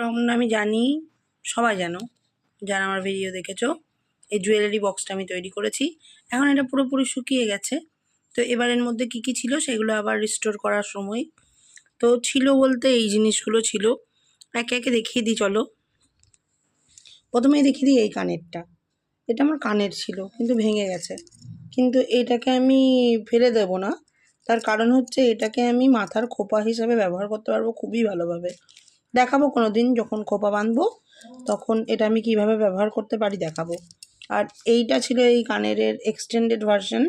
কারণ আমি জানি, সবাই জানো, যারা আমার ভিডিও দেখেছ, এই জুয়েলারি বক্সটা আমি তৈরি করেছি। এখন এটা পুরোপুরি শুকিয়ে গেছে। তো এবারের মধ্যে কি কি ছিল, সেগুলো আবার রিস্টোর করার সময়। তো ছিল বলতে এই জিনিসগুলো ছিল। একে একে দেখিয়ে দিই, চলো। প্রথমেই দেখিয়ে দিই এই কানেরটা। এটা আমার কানের ছিল, কিন্তু ভেঙে গেছে। কিন্তু এটাকে আমি ফেলে দেবো না। তার কারণ হচ্ছে, এটাকে আমি মাথার খোপা হিসাবে ব্যবহার করতে পারব খুবই ভালোভাবে। দেখাবো কোনো দিন যখন খোপা বাঁধবো, তখন এটা আমি কীভাবে ব্যবহার করতে পারি দেখাবো। আর এইটা ছিল এই কানের এক্সটেন্ডেড ভার্সন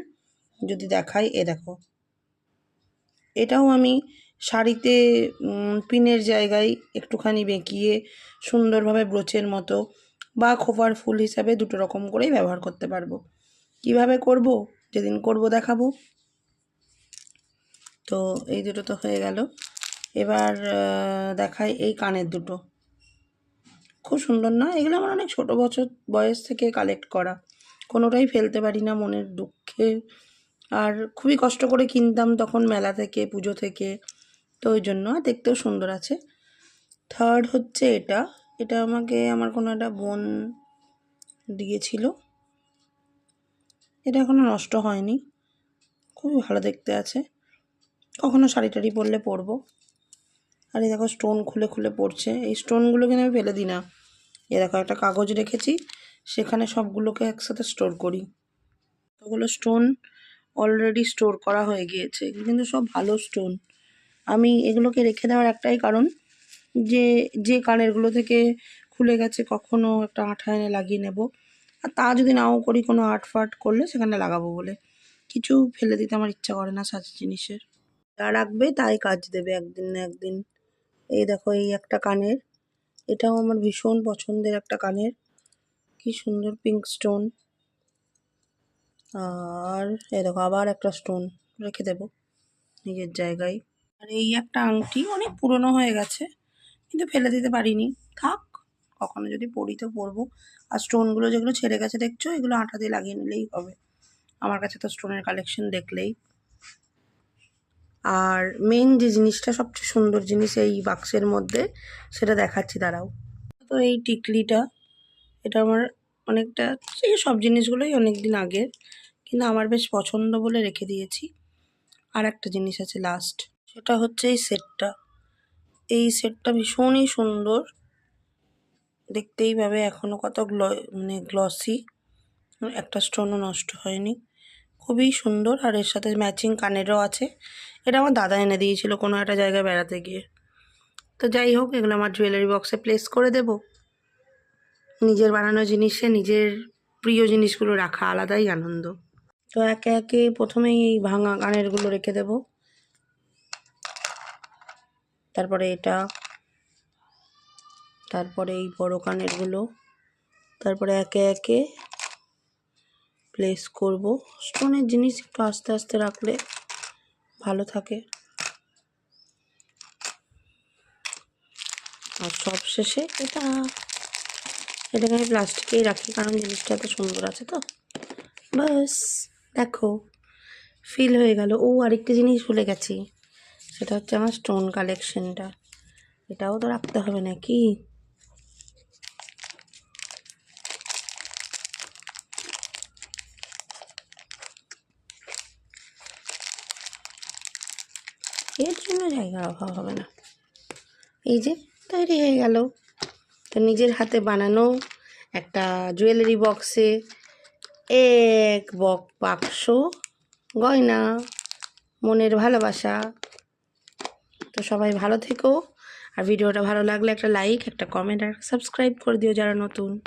যদি দেখাই, এ দেখো। এটাও আমি শাড়িতে পিনের জায়গায় একটুখানি বেঁকিয়ে সুন্দরভাবে ব্রোচের মতো বা খোপার ফুল হিসাবে দুটো রকম করেই ব্যবহার করতে পারব। কীভাবে করব? যেদিন করব দেখাবো। তো এই দুটো তো হয়ে গেল। এবার দেখাই এই কানের দুটো। খুব সুন্দর না? এগুলো আমার অনেক ছোটো বছর বয়স থেকে কালেক্ট করা। কোনোটাই ফেলতে পারি না মনের দুঃখে। আর খুবই কষ্ট করে কিনতাম তখন মেলা থেকে, পুজো থেকে। তো ওই জন্য, আর দেখতেও সুন্দর আছে। থার্ড হচ্ছে এটা। এটা আমাকে, আমার কোনো একটা বোন দিয়েছিল। এটা এখনও নষ্ট হয়নি। খুবই ভালো দেখতে আছে। কখনো শাড়ি টাড়ি পরলে পরবো। আর এই দেখো স্টোন খুলে খুলে পড়ছে। এই স্টোনগুলো কিন্তু আমি ফেলে দিই না। এ দেখো একটা কাগজ রেখেছি, সেখানে সবগুলোকে একসাথে স্টোর করি। ওগুলো স্টোন অলরেডি স্টোর করা হয়ে গিয়েছে। কিন্তু সব ভালো স্টোন আমি এগুলোকে রেখে দেওয়ার একটাই কারণ যে যে কানেরগুলো থেকে খুলে গেছে, কখনো একটা আঠা এনে লাগিয়ে নেব। আর তা যদি নাও করি, কোনো আর্ট ফার্ট করলে সেখানে লাগাবো বলে। কিছু ফেলে দিতে আমার ইচ্ছা করে না সাজ জিনিসের। যা রাখবে তাই কাজ দেবে একদিন না একদিন। এই দেখো, এই একটা কানের। এটাও আমার ভীষণ পছন্দের একটা কানের। কি সুন্দর পিঙ্ক স্টোন আর এই দেখো, আবার একটা স্টোন রেখে দেবো নিজের জায়গায়। আর এই একটা আংটি অনেক পুরনো হয়ে গেছে, কিন্তু ফেলে দিতে পারিনি। থাক, কখনো যদি পড়ি তো পরবো। আর স্টোনগুলো যেগুলো ছেড়ে গেছে, দেখছ? এগুলো আঠা দিয়ে লাগিয়ে নিলেই হবে। আমার কাছে তো স্টোনের কালেকশন দেখলেই। আর মেন যে জিনিসটা, সবচেয়ে সুন্দর জিনিস এই বাক্সের মধ্যে, সেটা দেখাচ্ছি, দাঁড়াও। তো এই টিকলিটা, এটা আমার অনেকটা, এই সব জিনিসগুলোই অনেক দিন আগের, কিন্তু আমার বেশ পছন্দ বলে রেখে দিয়েছি। আর একটা জিনিস আছে লাস্ট সেটা হচ্ছে এই সেটটা এই সেটটা ভীষণই সুন্দর। দেখতেই পাবে এখনও কত গ্ল মানে গ্লসি একটা স্টোনও নষ্ট হয়নি। খুবই সুন্দর আর এর সাথে ম্যাচিং কানেরও আছে। এটা আমার দাদা এনে দিয়েছিল কোনো একটা জায়গায় বেড়াতে গিয়ে। তো যাই হোক, এগুলো আমার জুয়েলারি বক্সে প্লেস করে দেব। নিজের বানানো জিনিসে নিজের প্রিয় জিনিসগুলো রাখা আলাদাই আনন্দ। তো একে একে প্রথমেই এই ভাঙা কানেরগুলো রেখে দেব। তারপরে এটা, তারপরে এই বড় কানেরগুলো, তারপরে একে একে প্লেস করব। স্টোনের জিনিস একটু আস্তে আস্তে রাখলে ভালো থাকে। আর সব শেষে এটা, এটাকে আমি প্লাস্টিকেই রাখি, কারণ জিনিসটা এত সুন্দর আছে তো। বাস দেখো ফিল হয়ে গেল। ও, আরেকটা জিনিস ভুলে গেছি। সেটা হচ্ছে আমার স্টোন কালেকশনটা এটাও তো রাখতে হবে নাকি? এর জন্য জায়গার অভাব হবে না। এই যে তৈরি হয়ে গেল। তো নিজের হাতে বানানো একটা জুয়েলারি বক্সে এক বক বাক্স, গয়না, মনের ভালোবাসা। তো সবাই ভালো থেকো। আর ভিডিওটা ভালো লাগলে একটা লাইক একটা কমেন্ট আর সাবস্ক্রাইব করে দিও যারা নতুন।